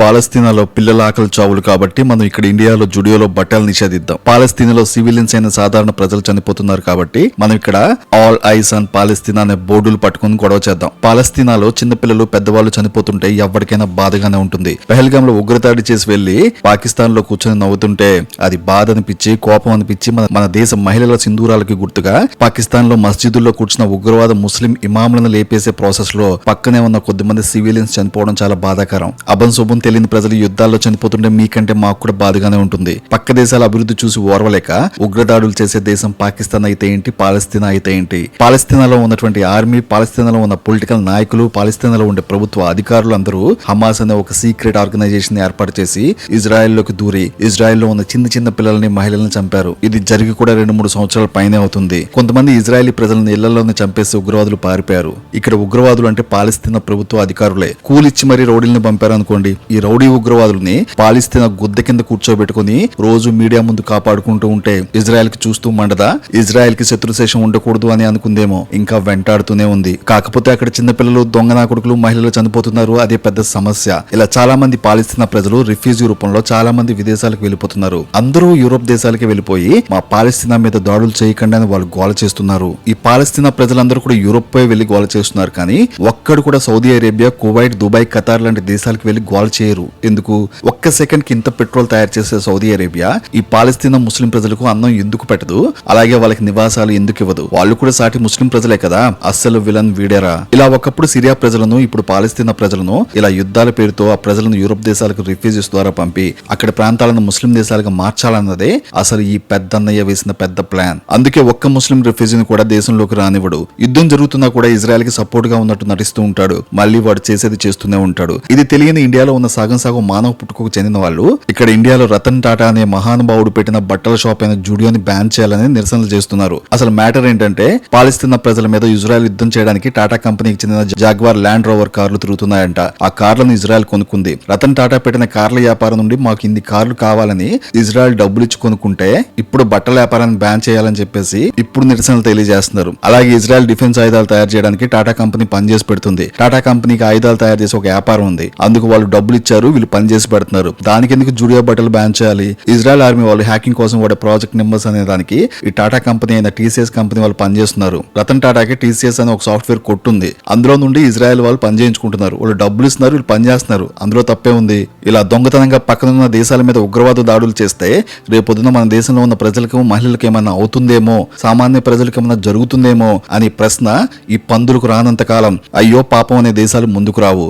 పాలస్తీనాలో పిల్లల ఆకలి చావులు కాబట్టి మనం ఇక్కడ ఇండియాలో జుడియోలో బట్టలు నిషేధిద్దాం. పాలస్తీనాలో సివిలియన్స్ అయిన సాధారణ ప్రజలు చనిపోతున్నారు కాబట్టి మనం ఇక్కడ ఆల్ ఐస్ అండ్ పాలస్తీనా అనే బోర్డులు పట్టుకుని గొడవ చేద్దాం. పాలస్తీనాలో చిన్నపిల్లలు పెద్దవాళ్ళు చనిపోతుంటే ఎవరికైనా బాధగానే ఉంటుంది. పెహల్గామ్లో ఉగ్రదాడి చేసి వెళ్ళి పాకిస్తాన్లో కూర్చొని నవ్వుతుంటే అది బాధ అనిపించి కోపం అనిపించి మన మన దేశ మహిళల సింధూరాలకి గుర్తుగా పాకిస్తాన్లో మస్జిదుల్లో కూర్చున్న ఉగ్రవాద ముస్లిం ఇమాములను లేపేసే ప్రాసెస్లో పక్కనే ఉన్న కొద్దిమంది సివిలియన్స్ చనిపోవడం చాలా బాధాకరం. అబన్ శుభం తెలియని ప్రజలు యుద్ధాల్లో చనిపోతుంటే మీకంటే మాకు కూడా బాధగానే ఉంటుంది. పక్క దేశాల అభివృద్ధి చూసి ఓర్వలేక ఉగ్రదాడులు చేసే దేశం పాకిస్తాన్ అయితే ఏంటి? పాలస్తీనా అయితే ఏంటి? పాలస్తీనాలో ఉన్నటువంటి ఆర్మీ పాలస్తీనాలో ఉన్న పొలిటికల్ నాయకులు పాలస్తీనాలో ఉండే ప్రభుత్వ అధికారులు అందరూ హమాస్ అనే ఒక సీక్రెట్ ఆర్గనైజేషన్ ఏర్పాటు చేసి ఇజ్రాయెల్లోకి దూరి ఇజ్రాయెల్లో ఉన్న చిన్న చిన్న పిల్లల్ని మహిళల్ని చంపారు. ఇది జరిగి కూడా రెండు మూడు సంవత్సరాల పైనే అవుతుంది. కొంతమంది ఇజ్రాయలీ ప్రజలను ఇళ్ళలోనే చంపేసి ఉగ్రవాదులు పారిపోయారు. ఇక్కడ ఉగ్రవాదులు అంటే పాలస్తీనా ప్రభుత్వ అధికారులే. కూలిచ్చి మరీ రౌడీలను పంపారు అనుకోండి ఈ రౌడీ ఉగ్రవాదుల్ని పాలిస్తీన గుద్ద కింద కూర్చోబెట్టుకుని రోజు మీడియా ముందు కాపాడుకుంటూ ఉంటే ఇజ్రాయెల్కి చూస్తూ మండదా? ఇజ్రాయెల్కి శత్రుశేషం ఉండకూడదు అని అనుకుందేమో. ఇంకా వెంటాడుతూనే ఉంది. కాకపోతే అక్కడ చిన్నపిల్లలు దొంగ కొడుకులు మహిళలు చనిపోతున్నారు. అదే పెద్ద సమస్య. ఇలా చాలా మంది పాలిస్తీన ప్రజలు రిఫ్యూజీ రూపంలో చాలా మంది విదేశాలకు వెళ్ళిపోతున్నారు. అందరూ యూరోప్ దేశాలకి వెళ్ళిపోయి మా పాలస్తీనా మీద దాడులు చేయకుండా అని వాళ్ళు గోల చేస్తున్నారు. ఈ పాలిస్తీనా ప్రజలందరూ కూడా యూరోప్ పై వెళ్ళి గోల చేస్తున్నారు కానీ ఒక్కడు కూడా Saudi Arabia Kuwait Dubai Qatar లాంటి దేశాలకు వెళ్ళి గోల లేరు. ఎందుకు? ఒక్క సెకండ్కి ఇంత పెట్రోల్ తయారు చేసే సౌదీ అరేబియా ఈ పాలస్తీనా ముస్లిం ప్రజలకు అన్నం ఎందుకు పెట్టదు? అలాగే వాళ్ళకి నివాసాలు ఎందుకు ఇవ్వదు? వాళ్ళు కూడా సాటి ముస్లిం ప్రజలే కదా? అస్సలు విలన్ వీడేరా. ఇలా ఒకప్పుడు సిరియా ప్రజలను ఇప్పుడు పాలస్తీనా ప్రజలను ఇలా యుద్ధాల పేరుతో ఆ ప్రజలను యూరోప్ దేశాలకు రిఫ్యూజీస్ ద్వారా పంపి అక్కడ ప్రాంతాలను ముస్లిం దేశాలకు మార్చాలన్నదే అసలు ఈ పెద్దన్నయ్య వేసిన పెద్ద ప్లాన్ అందుకే ఒక్క ముస్లిం రిఫ్యూజీని కూడా దేశంలోకి రానివ్వడు. యుద్ధం జరుగుతున్నా కూడా ఇజ్రాయెల్కి సపోర్ట్గా ఉన్నట్టు నటిస్తూ ఉంటాడు. మళ్ళీ వాడు చేసేది చేస్తూనే ఉంటాడు. ఇది తెలియని ఇండియాలో ఉన్న సగం సగం మానవ పుట్టుకకు చెందిన వాళ్ళు. ఇక్కడ ఇండియాలో రతన్ టాటా అనే మహానుభావుడు పెట్టిన బట్టల షాప్ అయిన జూడియోని బ్యాన్ చేయాలని నిరసనలు చేస్తున్నారు. అసలు మ్యాటర్ ఏంటంటే పాలిస్తున్న ప్రజల మీద ఇజ్రాయెల్ యుద్ధం చేయడానికి టాటా కంపెనీకి చెందిన జాగ్వార్ ల్యాండ్ రోవర్ కార్లు తిరుగుతున్నాయంట. ఆ కార్లను ఇజ్రాయెల్ కొనుక్కుంది. రతన్ టాటా పెట్టిన కార్ల వ్యాపారం నుండి మాకు ఇన్ని కార్లు కావాలని ఇజ్రాయెల్ డబ్బులు ఇచ్చి కొనుక్కుంటే ఇప్పుడు బట్టల వ్యాపారాన్ని బ్యాన్ చేయాలని చెప్పేసి ఇప్పుడు నిరసనలు తెలియజేస్తున్నారు. అలాగే ఇజ్రాయెల్ డిఫెన్స్ ఆయుధాలు తయారు చేయడానికి టాటా కంపెనీ పనిచేసి పెడుతుంది. టాటా కంపెనీకి ఆయుధాలు తయారు చేసే ఒక వ్యాపారం ఉంది. అందుకు వాళ్ళు డబ్బులు ఇచ్చారు వీళ్ళు పనిచేసి పెడుతున్నారు. చేస్తున్నారు. దానికి ఎందుకు జూడియో బట్టలు బ్యాన్ చేయాలి? ఇజ్రాయెల్ ఆర్మీ వాళ్ళు హ్యాకింగ్ కోసం వాడే ప్రాజెక్ట్ నెంబర్స్ అనే దానికి ఈ టాటా కంపెనీ అయిన టీసీఎస్ కంపెనీ వాళ్ళు పనిచేస్తున్నారు రతన్ టాటాకి టీసీఎస్ అనే ఒక సాఫ్ట్వేర్ కొట్టుంది అందులో నుండి ఇజ్రాయెల్ వాళ్ళు పని చేయించుకుంటున్నారు. వాళ్ళు డబ్బులు ఇస్తున్నారు వీళ్ళు పని చేస్తున్నారు. అందులో తప్పే ఉంది. ఇలా దొంగతనంగా పక్కనున్న దేశాల మీద ఉగ్రవాద దాడులు చేస్తే రేపొద్దున మన దేశంలో ఉన్న ప్రజలకు మహిళలకు ఏమైనా అవుతుందేమో సామాన్య ప్రజలకు ఏమైనా జరుగుతుందేమో అనే ప్రశ్న ఈ పందులకు రానంత కాలం. అయ్యో పాపం అనే దేశాలు ముందుకు రావు.